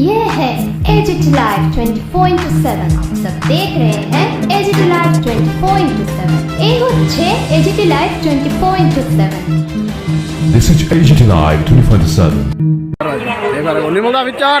ये है agit live 24 into seven आप सब देख रहे हैं एजिट लाइव 24 इंटू सेवन এই হচ্ছে AGT live 24 into seven This is AGT Live 24/7. এবারে নির্মলা বিচার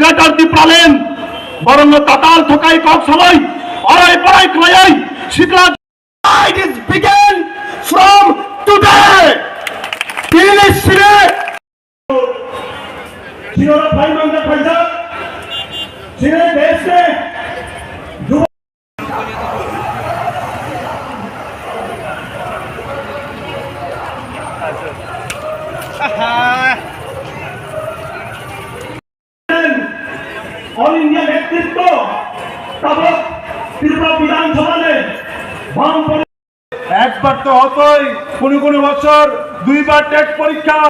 গ্রেটার দি প্রালেন বরং তাতাল থকাই কক সবাই অরাই পড়াই খায়াই শিকলা সিরোরা ভাই মাঙ্গা ফাইজা। সিরে দেশ में অল ইন্ডিয়া নেতৃত্ব তব ত্রিপুরা বিধানসভাতে বাম একবার তো হতোই, কোনো কোনো বছর দুইবার টেস্ট পরীক্ষা।